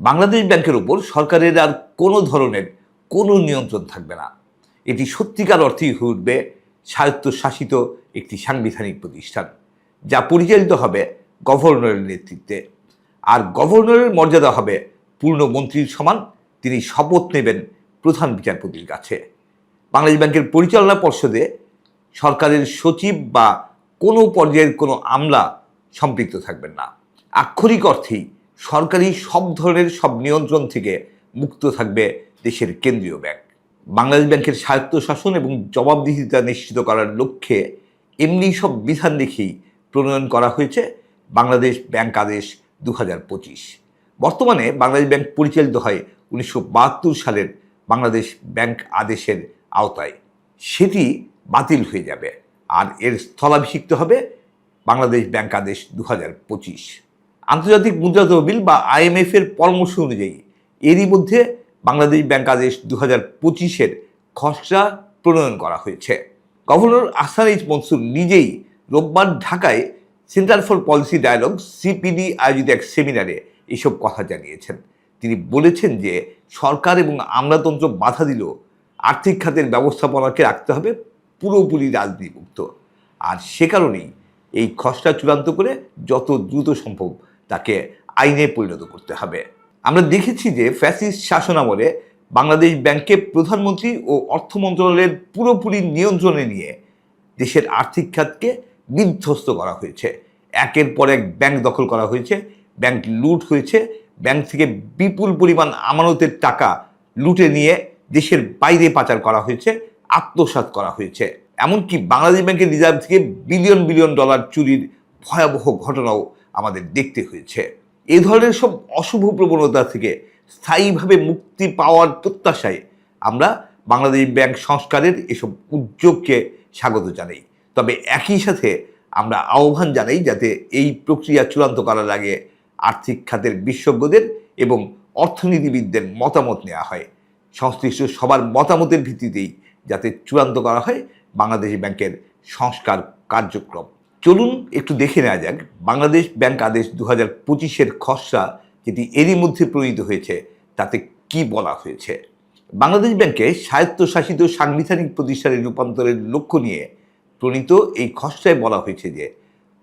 বাংলাদেশ ব্যাংকের উপর সরকারের আর কোনো ধরনের কোনো নিয়ন্ত্রণ থাকবে না। এটি সত্যিকার অর্থেই হয়ে উঠবে স্বায়ত্তশাসিত একটি সাংবিধানিক প্রতিষ্ঠান, যা পরিচালিত হবে গভর্নরের নেতৃত্বে। আর গভর্নরের মর্যাদা হবে পূর্ণ মন্ত্রীর সমান, তিনি শপথ নেবেন প্রধান বিচারপতির কাছে। বাংলাদেশ ব্যাংকের পরিচালনা পর্ষদে সরকারের সচিব বা কোনো পর্যায়ের কোনো আমলা সম্পৃক্ত থাকবেন না। আক্ষরিক অর্থেই সরকারি সব ধরনের সব নিয়ন্ত্রণ থেকে মুক্ত থাকবে দেশের কেন্দ্রীয় ব্যাংক। বাংলাদেশ ব্যাংকের স্বায়ত্তশাসন এবং জবাবদিহিতা নিশ্চিত করার লক্ষ্যে এমনি সব বিধান দেখেই প্রণয়ন করা হয়েছে বাংলাদেশ ব্যাংক আদেশ দু হাজার পঁচিশ। বর্তমানে বাংলাদেশ ব্যাংক পরিচালিত হয় উনিশশো বাহাত্তর সালের বাংলাদেশ ব্যাংক আদেশের আওতায়। সেটি বাতিল হয়ে যাবে। আর এর স্থলাভিষিক্ত হবে বাংলাদেশ ব্যাংক আদেশ দু হাজার পঁচিশ। আন্তর্জাতিক মুদ্রা তহবিল বা আইএমএফ এর পরামর্শ অনুযায়ী এরই মধ্যে বাংলাদেশ ব্যাংক আদেশ দু হাজার পঁচিশের খসড়া প্রণয়ন করা হয়েছে। গভর্নর আহসান ইজ মনসুর নিজেই রোববার ঢাকায় centre for policy dialogue CPD আয়োজিত এক সেমিনারে এসব কথা জানিয়েছেন। তিনি বলেছেন যে সরকার এবং আমলাতন্ত্র বাধা দিলেও আর্থিক খাতের ব্যবস্থাপনাকে রাখতে হবে, পুরোপুরি রাজনীতিমুক্ত। আর সে কারণেই এই খসড়া চূড়ান্ত করে যত দ্রুত সম্ভব তাকে আইনে পরিণত করতে হবে। আমরা দেখেছি যে ফ্যাসিস্ট শাসনামলে বাংলাদেশ ব্যাংকে প্রধানমন্ত্রী ও অর্থ মন্ত্রণালয়ের পুরোপুরি নিয়ন্ত্রণে নিয়ে দেশের আর্থিক খাতকে বিধ্বস্ত করা হয়েছে। একের পর এক ব্যাংক দখল করা হয়েছে, ব্যাংক লুট হয়েছে, ব্যাংক থেকে বিপুল পরিমাণ আমানতের টাকা লুটে নিয়ে দেশের বাইরে পাচার করা হয়েছে, আত্মসাৎ করা হয়েছে। এমনকি বাংলাদেশ ব্যাংকের রিজার্ভ থেকে বিলিয়ন বিলিয়ন ডলার চুরির ভয়াবহ ঘটনাও আমাদের দেখতে হয়েছে। এ ধরনের সব অশুভ প্রবণতা থেকে স্থায়ীভাবে মুক্তি পাওয়ার প্রত্যাশায় আমরা বাংলাদেশ ব্যাংক সংস্কারের এসব উদ্যোগকে স্বাগত জানাই। তবে একই সাথে আমরা আহ্বান জানাই যাতে এই প্রক্রিয়া চূড়ান্ত করার আগে আর্থিক খাতের বিশেষজ্ঞদের এবং অর্থনীতিবিদদের মতামত নেওয়া হয়। সংশ্লিষ্ট সবার মতামতের ভিত্তিতেই যাতে চূড়ান্ত করা হয় বাংলাদেশ ব্যাংকের সংস্কার কার্যক্রম। চলুন একটু দেখে নেওয়া যাক। বাংলাদেশ ব্যাংক আদেশ দু হাজার পঁচিশের খসড়া যেটি এরই মধ্যে প্রণীত হয়েছে, তাতে কি বলা হয়েছে? বাংলাদেশ ব্যাংকে স্বায়ত্তশাসিত সাংবিধানিক প্রতিষ্ঠানে রূপান্তরের লক্ষ্য নিয়ে প্রণীত এই খসড়ায় বলা হয়েছে যে,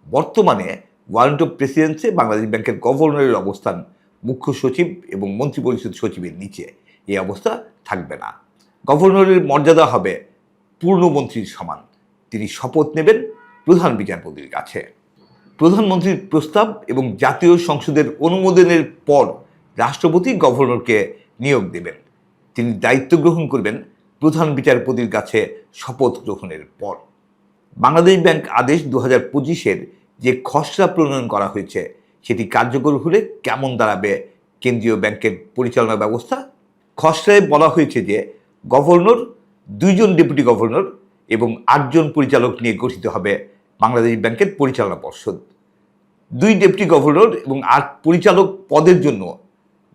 বর্তমানে ওয়ারেন্ট অফ প্রেসিডেন্সে বাংলাদেশ ব্যাংকের গভর্নরের অবস্থান, মুখ্য সচিব এবং মন্ত্রিপরিষদ সচিবের নিচে। এই অবস্থা থাকবে না। গভর্নরের মর্যাদা হবে পূর্ণমন্ত্রীর সমান। তিনি শপথ নেবেন প্রধান বিচারপতির কাছে। প্রধানমন্ত্রীর প্রস্তাব এবং জাতীয় সংসদের অনুমোদনের পর রাষ্ট্রপতি গভর্নরকে নিয়োগ দেবেন। তিনি দায়িত্ব গ্রহণ করবেন প্রধান বিচারপতির কাছে শপথ গ্রহণের পর। বাংলাদেশ ব্যাংক আদেশ দু হাজার পঁচিশের যে খসড়া প্রণয়ন করা হয়েছে, সেটি কার্যকর হলে কেমন দাঁড়াবে কেন্দ্রীয় ব্যাংকের পরিচালনা ব্যবস্থা? খসড়ায় বলা হয়েছে যে, গভর্নর, দুইজন ডেপুটি গভর্নর এবং আটজন পরিচালক নিয়ে গঠিত হবে বাংলাদেশ ব্যাংকের পরিচালনা পর্ষদ। দুই ডেপুটি গভর্নর এবং আট পরিচালক পদের জন্য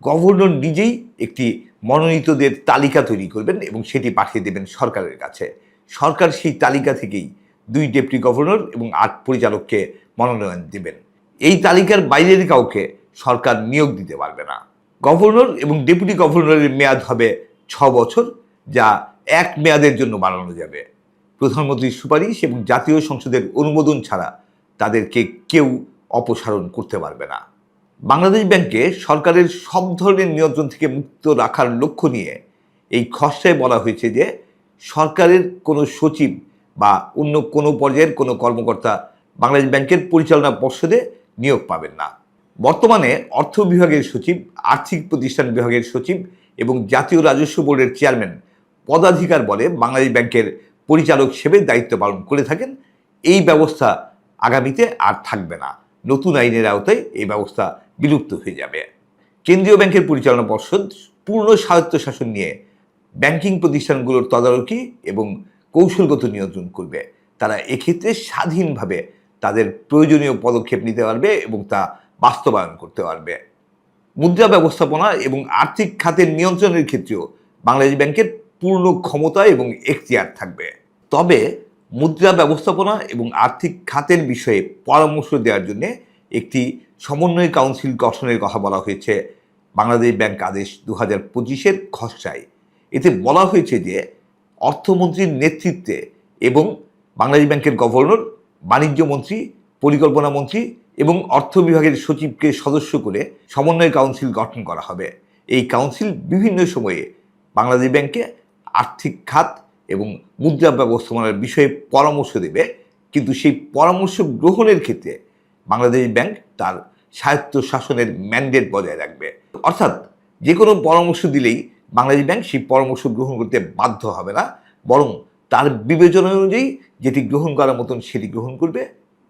গভর্নর নিজেই একটি মনোনীতদের তালিকা তৈরি করবেন এবং সেটি পাঠিয়ে দেবেন সরকারের কাছে। সরকার সেই তালিকা থেকেই দুই ডেপুটি গভর্নর এবং আট পরিচালককে মনোনয়ন দেবেন। এই তালিকার বাইরের কাউকে সরকার নিয়োগ দিতে পারবে না। গভর্নর এবং ডেপুটি গভর্নরের মেয়াদ হবে ছ বছর, যা এক মেয়াদের জন্য বাড়ানো যাবে। প্রধানমন্ত্রীর সুপারিশ এবং জাতীয় সংসদের অনুমোদন ছাড়া তাদেরকে কেউ অপসারণ করতে পারবে না। বাংলাদেশ ব্যাংকে সরকারের সব ধরনের নিয়ন্ত্রণ থেকে মুক্ত রাখার লক্ষ্য নিয়ে এই খসড়ায় বলা হয়েছে যে, সরকারের কোনো সচিব বা অন্য কোনো পর্যায়ের কোনো কর্মকর্তা বাংলাদেশ ব্যাংকের পরিচালনা পর্ষদে নিয়োগ পাবেন না। বর্তমানে অর্থ বিভাগের সচিব, আর্থিক প্রতিষ্ঠান বিভাগের সচিব এবং জাতীয় রাজস্ব বোর্ডের চেয়ারম্যান পদাধিকার বলে বাংলাদেশ ব্যাংকের পরিচালক হিসেবে দায়িত্ব পালন করে থাকেন। এই ব্যবস্থা আগামীতে আর থাকবে না। নতুন আইনের আওতায় এই ব্যবস্থা বিলুপ্ত হয়ে যাবে। কেন্দ্রীয় ব্যাংকের পরিচালনা পর্ষদ পূর্ণ স্বায়ত্তশাসন নিয়ে ব্যাংকিং প্রতিষ্ঠানগুলোর তদারকি এবং কৌশলগত নিয়ন্ত্রণ করবে। তারা এক্ষেত্রে স্বাধীনভাবে তাদের প্রয়োজনীয় পদক্ষেপ নিতে পারবে এবং তা বাস্তবায়ন করতে পারবে। মুদ্রা ব্যবস্থাপনা এবং আর্থিক খাতের নিয়ন্ত্রণের ক্ষেত্রেও বাংলাদেশ ব্যাংকের পূর্ণ ক্ষমতা এবং এখতিয়ার থাকবে। তবে মুদ্রা ব্যবস্থাপনা এবং আর্থিক খাতের বিষয়ে পরামর্শ দেওয়ার জন্য একটি সমন্বয় কাউন্সিল গঠনের কথা বলা হয়েছে। বাংলাদেশ ব্যাংক আদেশ দু হাজার পঁচিশের খসড়ায়। এতে বলা হয়েছে যে, অর্থমন্ত্রীর নেতৃত্বে এবং বাংলাদেশ ব্যাংকের গভর্নর, বাণিজ্য মন্ত্রী, পরিকল্পনা মন্ত্রী এবং অর্থ বিভাগের সচিবকে সদস্য করে সমন্বয় কাউন্সিল গঠন করা হবে। এই কাউন্সিল বিভিন্ন সময়ে বাংলাদেশ ব্যাংকে আর্থিক খাত এবং মুদ্রা ব্যবস্থাপনার বিষয়ে পরামর্শ দেবে। কিন্তু সেই পরামর্শ গ্রহণের ক্ষেত্রে বাংলাদেশ ব্যাংক তার স্বায়ত্ত শাসনের ম্যান্ডেট বজায় রাখবে। অর্থাৎ যে কোনো পরামর্শ দিলেই বাংলাদেশ ব্যাংক সেই পরামর্শ গ্রহণ করতে বাধ্য হবে না, বরং তার বিবেচনা অনুযায়ী যেটি গ্রহণ করার মতন সেটি গ্রহণ করবে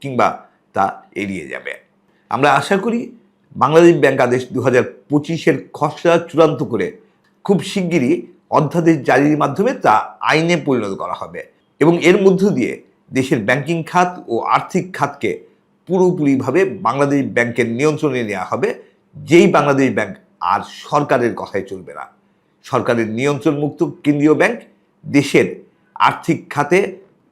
কিংবা তা এড়িয়ে যাবে। আমরা আশা করি বাংলাদেশ ব্যাংক আদেশ দু হাজার পঁচিশের খসড়া চূড়ান্ত করে খুব শিগগিরই অধ্যাদেশ জারির মাধ্যমে তা আইনে পরিণত করা হবে। এবং এর মধ্য দিয়ে দেশের ব্যাংকিং খাত ও আর্থিক খাতকে পুরোপুরিভাবে বাংলাদেশ ব্যাংকের নিয়ন্ত্রণে নেওয়া হবে, যেই বাংলাদেশ ব্যাংক আর সরকারের কথায় চলবে না। সরকারের নিয়ন্ত্রণমুক্ত কেন্দ্রীয় ব্যাংক দেশের আর্থিক খাতে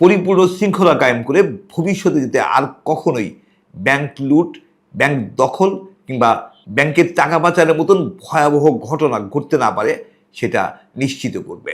পরিপূর্ণ শৃঙ্খলা কায়েম করে ভবিষ্যতে যেতে আর কখনোই ব্যাংক লুট, ব্যাংক দখল কিংবা ব্যাংকের টাকা পাচারের মতন ভয়াবহ ঘটনা ঘটতে না পারে সেটা নিশ্চিত করবে।